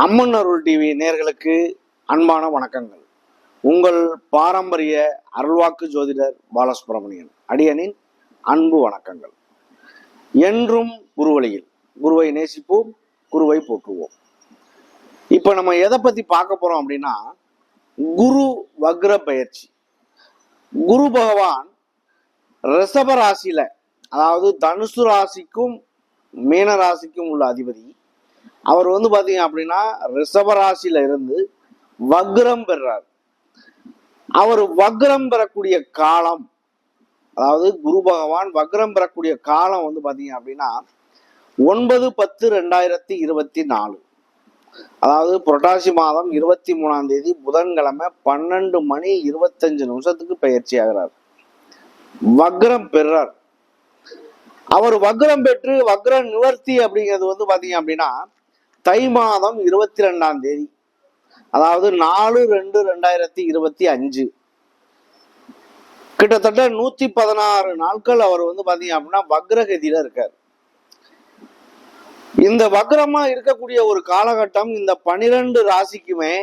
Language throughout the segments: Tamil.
அம்மன் அருள் டிவி நேர்களுக்கு அன்பான வணக்கங்கள். உங்கள் பாரம்பரிய அருள்வாக்கு ஜோதிடர் பாலசுப்ரமணியன் அடியனின் அன்பு வணக்கங்கள். என்றும் குருவழியில் குருவை நேசிப்போம் குருவை போற்றுவோம். இப்போ நம்ம எதை பத்தி பார்க்க போறோம் அப்படின்னா குரு வக்ர பயிற்சி. குரு பகவான் ரிஷப ராசியில அதாவது தனுசு ராசிக்கும் மீன ராசிக்கும் உள்ள அதிபதி அவர் வந்து பாத்தீங்க அப்படின்னா ரிஷபராசியில இருந்து வக்ரம் பெறார். அவர் வக்ரம் பெறக்கூடிய காலம் அதாவது குரு பகவான் வக்ரம் பெறக்கூடிய காலம் வந்து பாத்தீங்க அப்படின்னா ஒன்பது பத்து ரெண்டாயிரத்தி இருபத்தி நாலு. அதாவது புரட்டாசி மாதம் இருபத்தி மூணாம் தேதி புதன்கிழமை பன்னெண்டு மணி இருபத்தஞ்சு நிமிஷத்துக்கு பயிற்சி ஆகிறார். வக்ரம் பெறார். அவர் வக்ரம் பெற்று வக்ர நிவர்த்தி அப்படிங்கிறது வந்து பாத்தீங்க அப்படின்னா தை மாதம் இருபத்தி ரெண்டாம் தேதி. அதாவது நாலு ரெண்டு ரெண்டாயிரத்தி இருபத்தி அஞ்சு. கிட்டத்தட்ட நூத்தி பதினாறு நாட்கள் அவர் வந்து பாத்தீங்க அப்படின்னா வக்ரகதியில இருக்கார். இந்த வக்ரமா இருக்கக்கூடிய ஒரு காலகட்டம் இந்த பனிரெண்டு ராசிக்குமே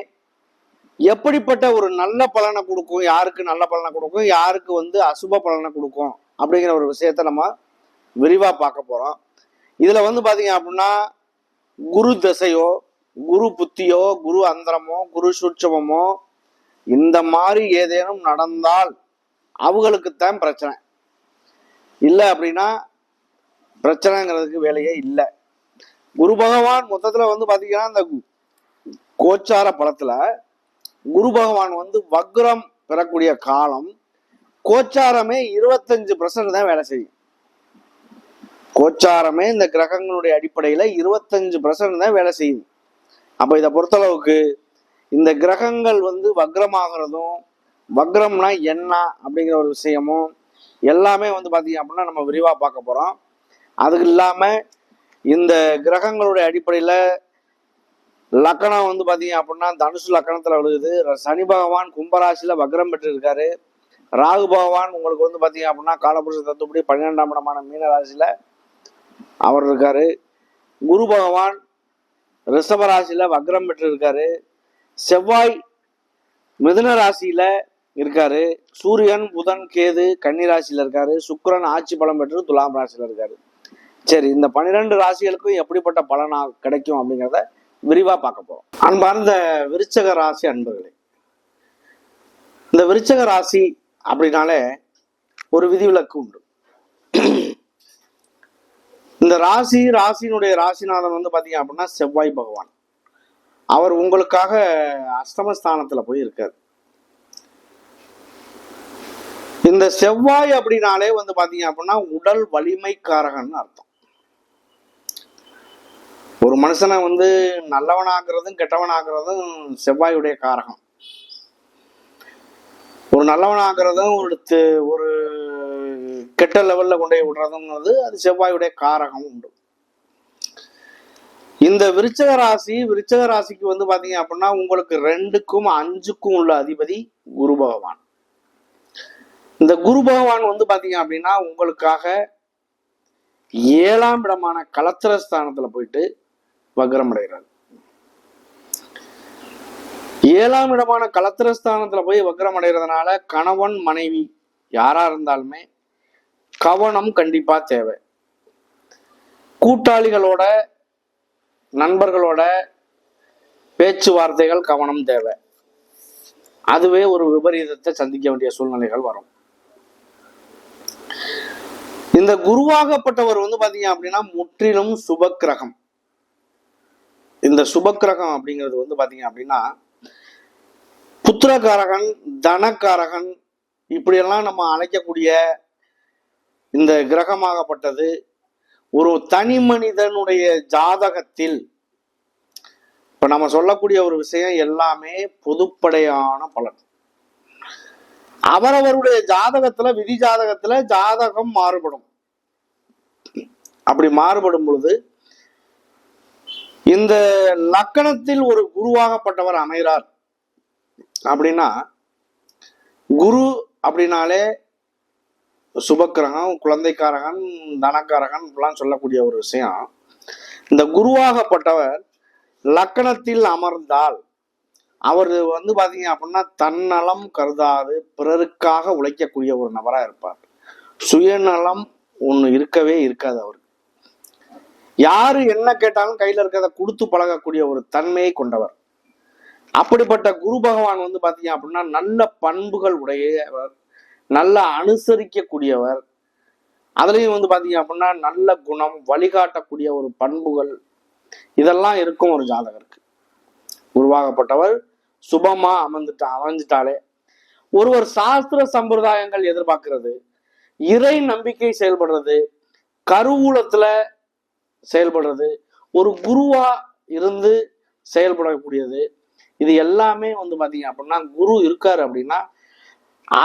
எப்படிப்பட்ட ஒரு நல்ல பலனை கொடுக்கும் யாருக்கு நல்ல பலனை கொடுக்கும் யாருக்கு வந்து அசுப பலனை கொடுக்கும் அப்படிங்கிற ஒரு விஷயத்த நம்ம விரிவா பார்க்க போறோம். இதுல வந்து பாத்தீங்க அப்படின்னா குரு திசையோ குரு புத்தியோ குரு அந்தரமோ குரு சூட்சமோ இந்த மாதிரி ஏதேனும் நடந்தால் அவங்களுக்குத்தான் பிரச்சனை. இல்லை அப்படின்னா பிரச்சனைங்கிறதுக்கு வேலையே இல்லை. குரு பகவான் மொத்தத்தில் வந்து பார்த்தீங்கன்னா இந்த கோச்சார படத்தில் குரு பகவான் வந்து வக்ரம் பெறக்கூடிய காலம் கோச்சாரமே இருபத்தஞ்சு பர்சன்ட் தான் வேலை செய்யும். கோச்சாரமே இந்த கிரகங்களுடைய அடிப்படையில் இருபத்தஞ்சு பர்சன்ட் தான் வேலை செய்யுது. அப்போ இதை பொறுத்தளவுக்கு இந்த கிரகங்கள் வந்து வக்ரமாகிறதும் வக்ரம்னா என்ன அப்படிங்கிற ஒரு விஷயமும் எல்லாமே வந்து பார்த்தீங்க அப்படின்னா நம்ம விரிவாக பார்க்க போகிறோம் அதுக்கு இல்லாமல் இந்த கிரகங்களுடைய அடிப்படையில் லக்கணம் வந்து பார்த்தீங்க அப்படின்னா தனுசு லக்கணத்தில் விழுகுது சனி பகவான் கும்பராசியில் வக்ரம் பெற்றிருக்காரு. ராகு பகவான் உங்களுக்கு வந்து பார்த்தீங்க அப்படின்னா காலபுருஷ தத்துப்படி பன்னிரெண்டாம் இடமான மீன ராசியில அவர் இருக்காரு. குரு பகவான் ரிஷபராசியில வக்ரம் பெற்று இருக்காரு செவ்வாய் மிதுன ராசியில இருக்காரு. சூரியன் புதன் கேது கன்னி ராசியில் இருக்காரு. சுக்கிரன் ஆட்சி பலம் பெற்று துலாம் ராசியில இருக்காரு. சரி இந்த பன்னிரெண்டு ராசிகளுக்கும் எப்படிப்பட்ட பலனா கிடைக்கும் அப்படிங்கிறத விரிவா பார்க்க போறோம். அன்பார்ந்த விருச்சக ராசி அன்பர்களே இந்த விருச்சக ராசி அப்படின்னாலே ஒரு விதிவிலக்கு உண்டு. இந்த ராசி ராசியினுடைய ராசிநாதன் வந்து பாத்தீங்க அப்படின்னா செவ்வாய் பகவான். அவர் உங்களுக்காக அஷ்டமஸ்தானத்துல போய் இருக்கார். இந்த செவ்வாய் அப்படின்னாலே வந்து பாத்தீங்க அப்படின்னா உடல் வலிமைக்காரகன்னு அர்த்தம். ஒரு மனுஷனை வந்து நல்லவனாகிறதும் கெட்டவனாகிறதும் செவ்வாயுடைய காரகம். ஒரு நல்லவனாகிறதும் ஒரு ஒரு கெட்ட லெவல்ல கொண்டு போய் விடுறதுங்கிறது அது செவ்வாயுடைய காரகம் உண்டு. இந்த விருச்சக ராசி விருச்சக ராசிக்கு வந்து பாத்தீங்க அப்படின்னா உங்களுக்கு ரெண்டுக்கும் அஞ்சுக்கும் உள்ள அதிபதி குரு பகவான். இந்த குரு பகவான் வந்து பாத்தீங்க அப்படின்னா உங்களுக்காக ஏழாம் இடமான கலத்திர ஸ்தானத்துல போயிட்டு வக்ரம் அடைகிறார். ஏழாம் இடமான கலத்திரஸ்தானத்துல போய் வக்ரம் அடைகிறதுனால கணவன் மனைவி யாரா இருந்தாலுமே கவனம் கண்டிப்பா தேவை. கூட்டாளிகளோட நண்பர்களோட பேச்சுவார்த்தைகள் கவனம் தேவை. அதுவே ஒரு விபரீதத்தை சந்திக்க வேண்டிய சூழ்நிலைகள் வரும். இந்த குருவாகப்பட்டவர் வந்து பாத்தீங்க அப்படின்னா முற்றிலும் சுபக்கிரகம். இந்த சுபக்கிரகம் அப்படிங்கிறது வந்து பாத்தீங்க அப்படின்னா புத்திரக்காரகன் தனக்காரகன் இப்படியெல்லாம் நம்ம அழைக்கக்கூடிய இந்த கிரகமாகப்பட்டது. ஒரு தனி மனிதனுடைய ஜாதகத்தில் இப்ப நம்ம சொல்லக்கூடிய ஒரு விஷயம் எல்லாமே பொதுப்படையான பலன். அவரவருடைய ஜாதகத்துல விதி ஜாதகத்துல ஜாதகம் மாறுபடும். அப்படி மாறுபடும் பொழுது இந்த லக்கணத்தில் ஒரு குருவாகப்பட்டவர் அமைகிறார். அப்படின்னா குரு அப்படின்னாலே சுபக்கிரகம் குழந்தைக்காரகன் தனக்காரகன் இப்படிலாம் சொல்லக்கூடிய ஒரு விஷயம். இந்த குருவாகப்பட்டவர் லக்கணத்தில் அமர்ந்தால் அவர் வந்து பாத்தீங்க அப்படின்னா தன்னலம் கருதாது பிறருக்காக உழைக்கக்கூடிய ஒரு நபரா இருப்பார். சுயநலம் ஒண்ணு இருக்கவே இருக்காது அவருக்கு. யாரு என்ன கேட்டாலும் கையில இருக்கிறத கொடுத்து பழகக்கூடிய ஒரு தன்மையை கொண்டவர். அப்படிப்பட்ட குரு பகவான் வந்து பாத்தீங்க அப்படின்னா நல்ல பண்புகள் உடையவர் நல்ல அனுசரிக்கக்கூடியவர். அதுலயும் வந்து பாத்தீங்க அப்படின்னா நல்ல குணம் வழிகாட்டக்கூடிய ஒரு பண்புகள் இதெல்லாம் இருக்கும் ஒரு ஜாதகருக்கு. உருவாகப்பட்டவர் சுபமா அமர்ந்துட்டா அமைஞ்சிட்டாலே ஒருவர் சாஸ்திர சம்பிரதாயங்கள் எதிர்பார்க்கிறது இறை நம்பிக்கை செயல்படுறது கருவூலத்துல செயல்படுறது ஒரு குருவா இருந்து செயல்படக்கூடியது இது எல்லாமே வந்து பாத்தீங்க அப்படின்னா குரு இருக்காரு அப்படின்னா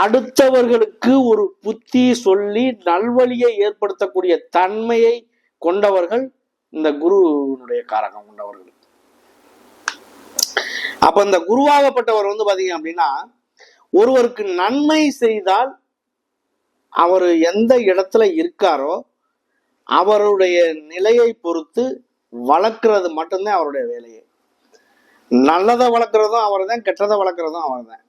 அடுத்தவர்களுக்கு ஒரு புத்தி சொல்லி நல்வழியை ஏற்படுத்தக்கூடிய தன்மையை கொண்டவர்கள் இந்த குருவினுடைய காரகம் கொண்டவர்கள். அப்ப இந்த குருவாகப்பட்டவர் வந்து பாத்தீங்க அப்படின்னா ஒருவருக்கு நன்மை செய்தால் அவர் எந்த இடத்துல இருக்காரோ அவருடைய நிலையை பொறுத்து வளர்க்கறது மட்டும்தான் அவருடைய வேலையை. நல்லதை வளர்க்குறதும் அவர் தான் கெட்டதை வளர்க்குறதும் அவர் தான்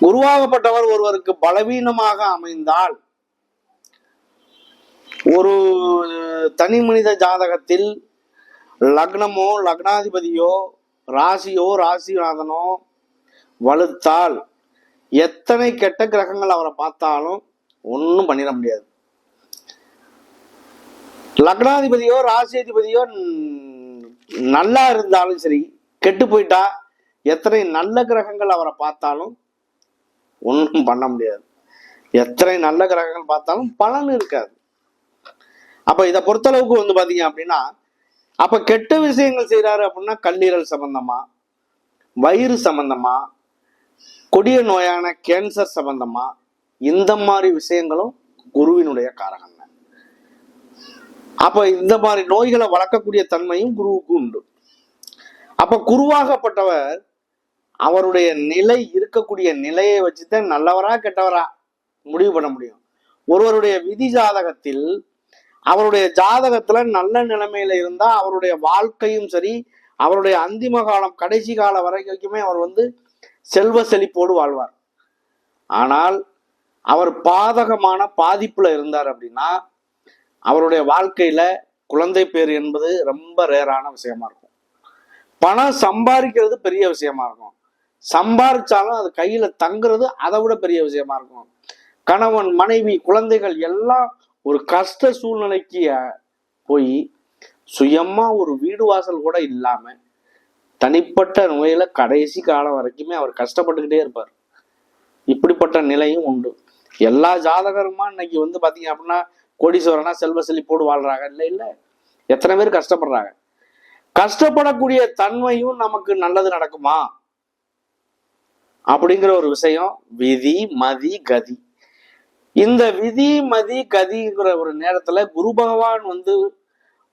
குருவாகப்பட்டவர் ஒருவருக்கு பலவீனமாக அமைந்தால் ஒரு தனி மனித ஜாதகத்தில் லக்னமோ லக்னாதிபதியோ ராசியோ ராசிநாதனோ வலுத்தால் எத்தனை கெட்ட கிரகங்கள் அவரை பார்த்தாலும் ஒன்றும் பண்ணிட முடியாது. லக்னாதிபதியோ ராசியதிபதியோ நல்லா இருந்தாலும் சரி கெட்டு போயிட்டா எத்தனை நல்ல கிரகங்கள் அவரை பார்த்தாலும் ஒன்றும் பண்ண முடியாது. எத்தனை நல்ல கிரகங்கள் பார்த்தாலும் பலன் இருக்காது. அப்போ இதை பொறுத்தளவுக்கு வந்து பார்த்தீங்க அப்படின்னா அப்போ கெட்ட விஷயங்கள் செய்கிறாரு அப்படின்னா கல்லீரல் சம்பந்தமா வயிறு சம்பந்தமா கொடிய நோயான கேன்சர் சம்பந்தமா இந்த மாதிரி விஷயங்களும் குருவினுடைய காரகம் தான் அப்போ இந்த மாதிரி நோய்களை வளர்க்கக்கூடிய தன்மையும் குருவுக்கு உண்டு. அப்போ குருவாகப்பட்டவர் அவருடைய நிலை இருக்கக்கூடிய நிலையை வச்சுதான் நல்லவரா கெட்டவரா முடிவு பண்ண முடியும். ஒருவருடைய விதி ஜாதகத்தில் அவருடைய ஜாதகத்துல நல்ல நிலைமையில இருந்தா அவருடைய வாழ்க்கையும் சரி அவருடைய அந்திம காலம் கடைசி காலம் வரைக்குமே அவர் வந்து செல்வ செழிப்போடு வாழ்வார். ஆனால் அவர் பாதகமான பாதிப்புல இருந்தார் அப்படின்னா அவருடைய வாழ்க்கையில குழந்தை பேர் என்பது ரொம்ப ரேரான விஷயமா இருக்கும். பணம் சம்பாதிக்கிறது பெரிய விஷயமா இருக்கும். சம்பாதிச்சாலும் அது கையில தங்குறது அதை விட பெரிய விஷயமா இருக்கும். கணவன் மனைவி குழந்தைகள் எல்லாம் ஒரு கஷ்ட சூழ்நிலைக்கு போய் சுயமா ஒரு வீடு வாசல் கூட இல்லாம தனிப்பட்ட நோயில கடைசி காலம் வரைக்குமே அவர் கஷ்டப்பட்டுக்கிட்டே இருப்பார். இப்படிப்பட்ட நிலையும் உண்டு. எல்லா ஜாதகருமா இன்னைக்கு வந்து பாத்தீங்க அப்படின்னா கோடீஸ்வரனா செல்வ செழிப்போடு வாழ்றாங்க. இல்லை இல்லை. எத்தனை பேர் கஷ்டப்படுறாங்க? கஷ்டப்படக்கூடிய தன்மையும் நமக்கு நல்லது நடக்குமா? அப்படிங்கிற ஒரு விஷயம் விதி மதி கதி. இந்த விதி மதி கதிங்கிற ஒரு நேரத்துல குரு பகவான் வந்து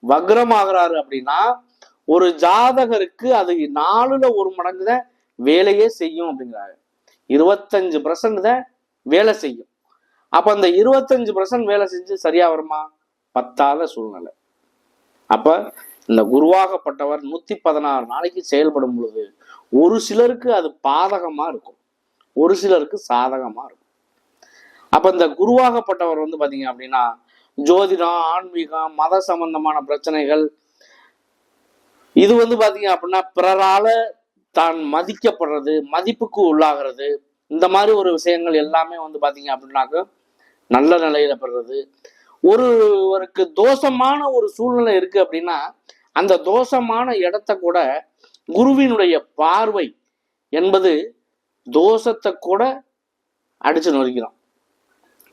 வக்ரமாகறாரு அப்படின்னா ஒரு ஜாதகருக்கு அது நாலுல ஒரு மடங்கு தான் வேலையே செய்யும் அப்படிங்கிறாங்க இருபத்தஞ்சு பர்சன்ட் தான் வேலை செய்யும். அப்ப அந்த இருபத்தஞ்சு பர்சன்ட் வேலை செஞ்சு சரியா வருமா? பத்தாத சூழ்நிலை. அப்ப இந்த குருவாகப்பட்டவர் நூத்தி பதினாறு நாளைக்கு செயல்படும் பொழுது ஒரு சிலருக்கு அது பாதகமா இருக்கும். ஒரு சிலருக்கு சாதகமா இருக்கும். அப்ப இந்த குருவாகப்பட்டவர் வந்து பாத்தீங்க அப்படின்னா ஜோதிடம் ஆன்மீகம் மத சம்பந்தமான பிரச்சனைகள் இது வந்து பாத்தீங்க அப்படின்னா பிறரால தான் மதிக்கப்படுறது மதிப்புக்கு உள்ளாகிறது. இந்த மாதிரி ஒரு விஷயங்கள் எல்லாமே வந்து பாத்தீங்க அப்படின்னாக்க நல்ல நிலையில படுறது. ஒருவருக்கு தோஷமான ஒரு சூழ்நிலை இருக்கு அப்படின்னா அந்த தோஷமான இடத்த கூட குருவினுடைய பார்வை என்பது தோஷத்தை கூட அடிச்சு நொறுக்கிறோம்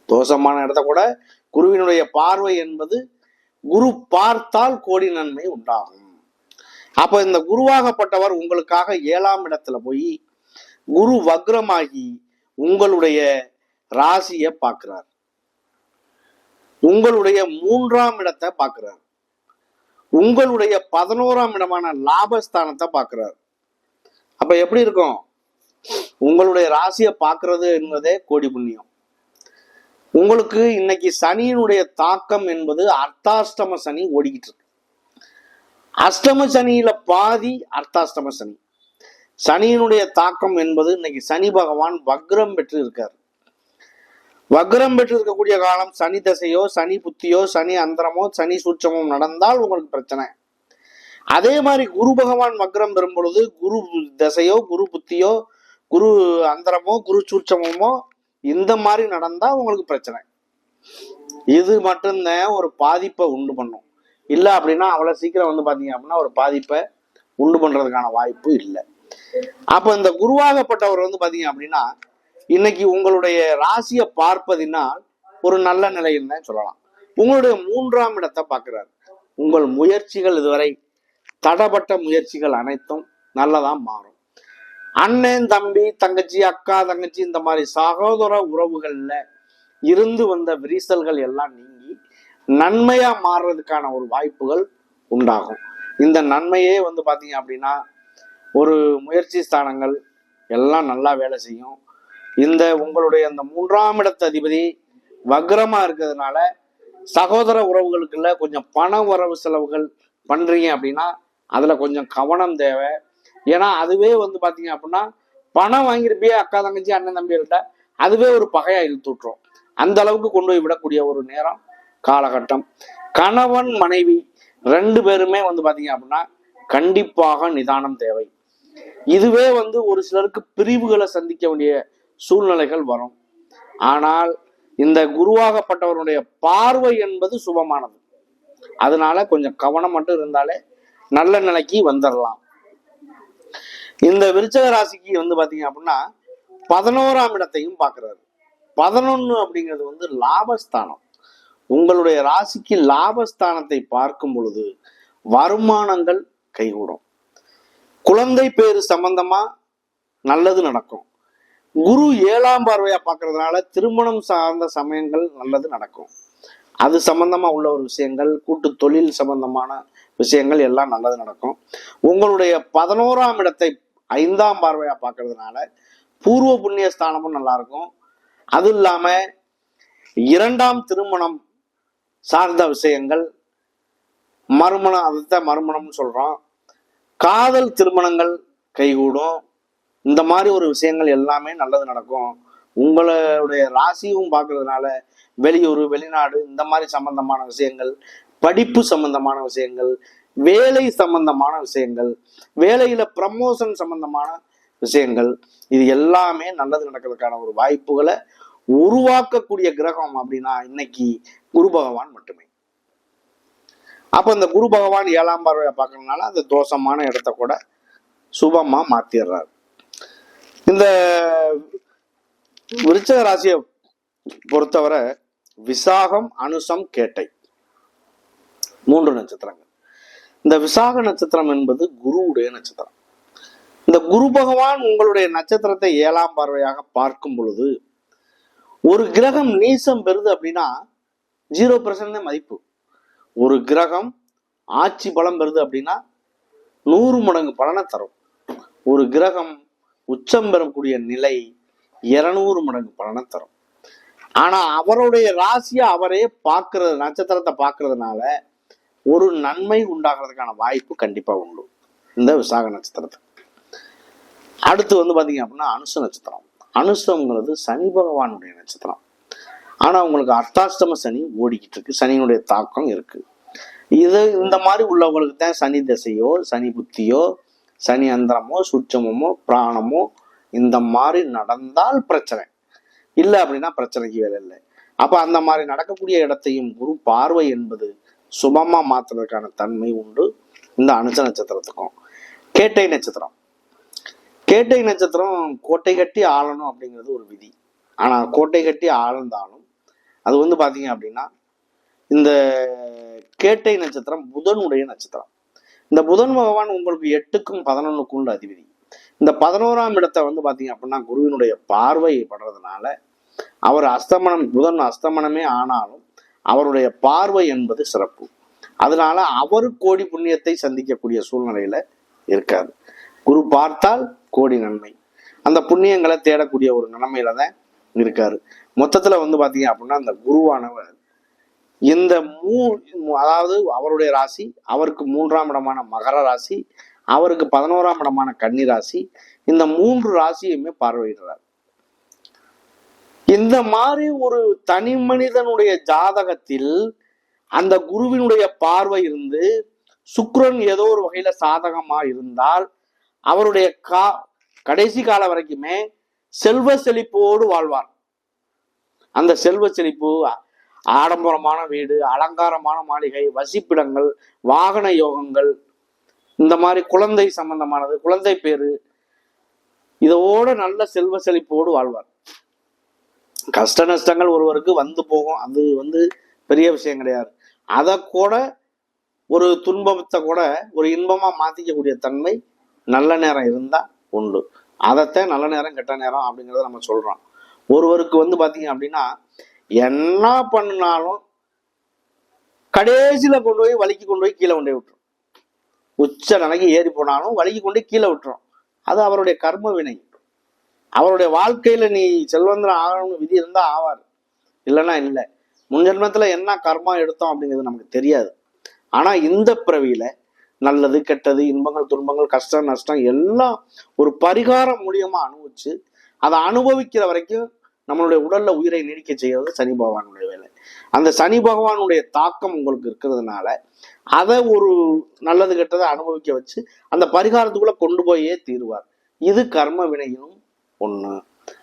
தோஷமான இடத்த கூட குருவினுடைய பார்வை என்பது குரு பார்த்தால் கோடி நன்மை உண்டாகும். அப்ப இந்த குருவாகப்பட்டவர் உங்களுக்காக ஏழாம் இடத்துல போய் குரு வக்ரமாகி உங்களுடைய ராசியை பார்க்கிறார். உங்களுடைய மூன்றாம் இடத்தை பார்க்கிறார். உங்களுடைய பதினோராம் இடமான லாபஸ்தானத்தை பார்க்கிறார். அப்ப எப்படி இருக்கும்? உங்களுடைய ராசியை பார்க்கறது என்பதே கோடி புண்ணியம். உங்களுக்கு இன்னைக்கு சனியினுடைய தாக்கம் என்பது அர்த்தாஷ்டம சனி ஓடிக்கிட்டு இருக்கு. அஷ்டம சனியில பாதி அர்த்தாஷ்டம சனி. சனியினுடைய தாக்கம் என்பது இன்னைக்கு சனி பகவான் வக்ரம் பெற்று இருக்கார் வக்ரம் பெற்று இருக்கக்கூடிய காலம் சனி தசையோ சனி புத்தியோ சனி அந்தரமோ சனி சூட்சமோ நடந்தால் உங்களுக்கு பிரச்சனை. அதே மாதிரி குரு பகவான் வக்ரம் பெறும் பொழுது குரு தசையோ குரு புத்தியோ குரு அந்தரமோ குரு சூட்சமோ இந்த மாதிரி நடந்தா உங்களுக்கு பிரச்சனை. இது மட்டும்தான் ஒரு பாதிப்பை உண்டு பண்ணும். இல்லை அப்படின்னா அவ்வளோ சீக்கிரம் வந்து பார்த்தீங்க அப்படின்னா ஒரு பாதிப்பை உண்டு பண்ணுறதுக்கான வாய்ப்பு இல்லை. அப்போ இந்த குருவாகப்பட்டவர் வந்து பார்த்தீங்க அப்படின்னா இன்னைக்கு உங்களுடைய ராசியை பார்ப்பதினால் ஒரு நல்ல நிலையில் தான் சொல்லலாம். உங்களுடைய மூன்றாம் இடத்தை பார்க்கிறார். உங்கள் முயற்சிகள் இதுவரை தடப்பட்ட முயற்சிகள் அனைத்தும் நல்லதாக மாறும். அண்ணன் தம்பி தங்கச்சி அக்கா தங்கச்சி இந்த மாதிரி சகோதர உறவுகள்ல இருந்து வந்த விரிசல்கள் எல்லாம் நீங்கி நன்மையா மாறுறதுக்கான ஒரு வாய்ப்புகள் உண்டாகும். இந்த நன்மையே வந்து பாத்தீங்க அப்படின்னா ஒரு முயற்சி ஸ்தானங்கள் எல்லாம் நல்லா வேலை செய்யும். இந்த உங்களுடைய அந்த மூன்றாம் இடத்து அதிபதி வக்ரமா இருக்கிறதுனால சகோதர உறவுகளுக்குள்ள கொஞ்சம் பண உறவு செலவுகள் பண்றீங்க அப்படின்னா அதுல கொஞ்சம் கவனம் தேவை. ஏன்னா அதுவே வந்து பாத்தீங்க அப்படின்னா பணம் வாங்கியிருப்பியே அக்கா தங்கச்சி அண்ணன் தம்பிகள்கிட்ட அதுவே ஒரு பகையா இழுத்து விட்டுரும். அந்த அளவுக்கு கொண்டு போய் விடக்கூடிய ஒரு நேரம் காலகட்டம். கணவன் மனைவி ரெண்டு பேருமே வந்து பாத்தீங்க அப்படின்னா கண்டிப்பாக நிதானம் தேவை. இதுவே வந்து ஒரு சிலருக்கு பிரிவுகளை சந்திக்க வேண்டிய சூழ்நிலைகள் வரும். ஆனால் இந்த குருவாகப்பட்டவருடைய பார்வை என்பது சுபமானது. அதனால கொஞ்சம் கவனம் மட்டும் இருந்தாலே நல்ல நிலைக்கு வந்துடலாம் இந்த விருச்சக ராசிக்கு வந்து பாத்தீங்க அப்படின்னா பதினோராம் இடத்தையும் பார்க்கிறாரு பதினொன்னு அப்படிங்கிறது வந்து லாபஸ்தானம். உங்களுடைய ராசிக்கு லாபஸ்தானத்தை பார்க்கும் பொழுது வருமானங்கள் கைகூடும். குழந்தை பேரு சம்பந்தமா நல்லது நடக்கும். குரு ஏழாம் பார்வையா பார்க்கறதுனால திருமணம் சார்ந்த சமயங்கள் நல்லது நடக்கும். அது சம்பந்தமா உள்ள ஒரு விஷயங்கள் கூட்டு தொழில் சம்பந்தமான விஷயங்கள் எல்லாம் நல்லது நடக்கும். உங்களுடைய பதினோராம் இடத்தை ஐந்தாம் பார்வையா பார்க்கறதுனால பூர்வ புண்ணிய ஸ்தானமும் நல்லா இருக்கும். அது இல்லாம இரண்டாம் திருமணம் சார்ந்த விஷயங்கள் மறுமணம் அதைத்தான் மறுமணம்னு சொல்றோம். காதல் திருமணங்கள் கைகூடும். இந்த மாதிரி ஒரு விஷயங்கள் எல்லாமே நல்லது நடக்கும். உங்களுடைய ராசியும் பார்க்கறதுனால வெளியூர் வெளிநாடு இந்த மாதிரி சம்பந்தமான விஷயங்கள் படிப்பு சம்பந்தமான விஷயங்கள் வேலை சம்பந்தமான விஷயங்கள் வேலையில ப்ரமோஷன் சம்பந்தமான விஷயங்கள் இது எல்லாமே நல்லது நடக்கிறதுக்கான ஒரு வாய்ப்புகளை உருவாக்கக்கூடிய கிரகம் அப்படின்னா இன்னைக்கு குரு பகவான் மட்டுமே. அப்ப இந்த குரு பகவான் ஏழாம் பார்வையை பார்க்கறதுனால அந்த தோஷமான இடத்த கூட சுபமா மாத்திடுறாரு இந்த விருச்சக ராசியை பொறுத்தவரை விசாகம் அனுசம் கேட்டை. மூன்று நட்சத்திரங்கள். இந்த விசாக நட்சத்திரம் என்பது குருவுடைய நட்சத்திரம். இந்த குரு பகவான் உங்களுடைய நட்சத்திரத்தை ஏழாம் பார்வையாக பார்க்கும் பொழுது ஒரு கிரகம் நீசம் பெறுது அப்படின்னா ஜீரோ பர்சன்ட் மதிப்பு. ஒரு கிரகம் ஆட்சி பலம் பெறுது அப்படின்னா நூறு மடங்கு பலனை தரும். ஒரு கிரகம் உச்சம் பெறக்கூடிய நிலை இருநூறு மடங்கு பலனை தரும். ஆனா அவருடைய ராசியை அவரே பார்க்கறது நட்சத்திரத்தை பார்க்கறதுனால ஒரு நன்மை உண்டாகிறதுக்கான வாய்ப்பு கண்டிப்பா உண்டு. இந்த விசாக நட்சத்திரத்தை அடுத்து வந்து பாத்தீங்க அப்படின்னா அனுச நட்சத்திரம். அனுசம்ங்கிறது சனி பகவானுடைய நட்சத்திரம். ஆனா உங்களுக்கு அர்த்தாஷ்டம சனி ஓடிக்கிட்டு இருக்கு. சனியினுடைய தாக்கம் இருக்கு. இது இந்த மாதிரி உள்ளவங்களுக்கு தான் சனி திசையோ சனி புத்தியோ சனி அந்தரமோ சுட்சமோ பிராணமோ இந்த மாதிரி நடந்தால் பிரச்சனை. இல்லை அப்படின்னா பிரச்சனைக்கு வேலை இல்லை. அப்போ அந்த மாதிரி நடக்கக்கூடிய இடத்தையும் குரு பார்வை என்பது சுபமாக மாற்றுறதுக்கான தன்மை உண்டு இந்த அனுச நட்சத்திரத்துக்கும். கேட்டை நட்சத்திரம். கேட்டை நட்சத்திரம் கோட்டை கட்டி ஆளணும் அப்படிங்கிறது ஒரு விதி. ஆனால் கோட்டை கட்டி ஆழ்ந்தாலும் அது வந்து பார்த்தீங்க அப்படின்னா இந்த கேட்டை நட்சத்திரம் புதனுடைய நட்சத்திரம். இந்த புதன் பகவான் உங்களுக்கு எட்டுக்கும் பதினொன்றுக்கும் உள்ள அதிபதி. இந்த பதினோராம் இடத்தை வந்து பார்த்தீங்க அப்படின்னா குருவினுடைய பார்வை படுறதுனால அவர் அஸ்தமனம் புதன் அஸ்தமனமே ஆனாலும் அவருடைய பார்வை என்பது சிறப்பு. அதனால அவரு கோடி புண்ணியத்தை சந்திக்கக்கூடிய சூழ்நிலையில இருக்காது குரு பார்த்தால் கோடி நன்மை. அந்த புண்ணியங்களை தேடக்கூடிய ஒரு நிலைமையில தான் இருக்காரு. மொத்தத்துல வந்து பாத்தீங்க அப்படின்னா அந்த குருவானவர் இந்த மூ அதாவது அவருடைய ராசி அவருக்கு மூன்றாம் இடமான மகர ராசி அவருக்கு பதினோராம் இடமான கன்னி ராசி இந்த மூன்று ராசியுமே பார்வையிடுறார். இந்த மாதிரி ஒரு தனி மனிதனுடைய ஜாதகத்தில் அந்த குருவினுடைய பார்வை இருந்து சுக்ரன் ஏதோ ஒரு வகையில சாதகமா இருந்தால் அவருடைய கா கடைசி காலம் வரைக்குமே செல்வ செழிப்போடு வாழ்வார். அந்த செல்வ செழிப்பு ஆடம்பரமான வீடு அலங்காரமான மாளிகை வசிப்பிடங்கள் வாகன யோகங்கள். இந்த மாதிரி குழந்தை சம்பந்தமானது குழந்தை பேரு. இதோட நல்ல செல்வ செழிப்போடு வாழ்வார். கஷ்ட நஷ்டங்கள் ஒருவருக்கு வந்து போகும். அது வந்து பெரிய விஷயம் கிடையாது. அதை கூட ஒரு துன்பத்தை கூட ஒரு இன்பமா மாத்திக்கக்கூடிய தன்மை நல்ல நேரம் இருந்தா உண்டு. அதைத்தான் நல்ல நேரம் கெட்ட நேரம் அப்படிங்கிறத நம்ம சொல்றோம். ஒருவருக்கு வந்து பாத்தீங்க அப்படின்னா என்ன பண்ணினாலும் கடைசியில் கொண்டு போய் வலிக்கு கொண்டு போய் கீழே கொண்டு போய் விட்டுரும். உச்ச நிலைக்கு ஏறி போனாலும் வலிக்கு கொண்டு போய் கீழே விட்டுரும். அது அவருடைய கர்ம வினை. அவருடைய வாழ்க்கையில் நீ செல்வந்தன் ஆகணும்னு விதி இருந்தால் ஆவார். இல்லைன்னா இல்லை. முன்ஜென்மத்தில் என்ன கர்மா எடுத்தோம் அப்படிங்கிறது நமக்கு தெரியாது. ஆனால் இந்த பிறவியில் நல்லது கெட்டது இன்பங்கள் துன்பங்கள் கஷ்டம் நஷ்டம் எல்லாம் ஒரு பரிகாரம் மூலியமாக அனுபவிச்சு அதை அனுபவிக்கிற வரைக்கும் நம்மளுடைய உடல்ல உயிரை நீடிக்க செய்யறது சனி பகவானுடைய வேலை. அந்த சனி பகவானுடைய தாக்கம் உங்களுக்கு இருக்கிறதுனால அதை ஒரு நல்லது கெட்டதை அனுபவிக்க வச்சு அந்த பரிகாரத்துக்குள்ள கொண்டு போயே தீருவார். இது கர்ம வினையும் ஒண்ணு.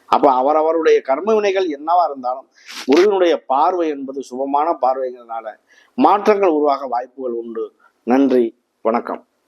அப்ப அவரவருடைய கர்ம வினைகள் என்னவா இருந்தாலும் குருவினுடைய பார்வை என்பது சுபமான பார்வைங்கிறதுனால மாற்றங்கள் உருவாக வாய்ப்புகள் உண்டு. நன்றி வணக்கம்.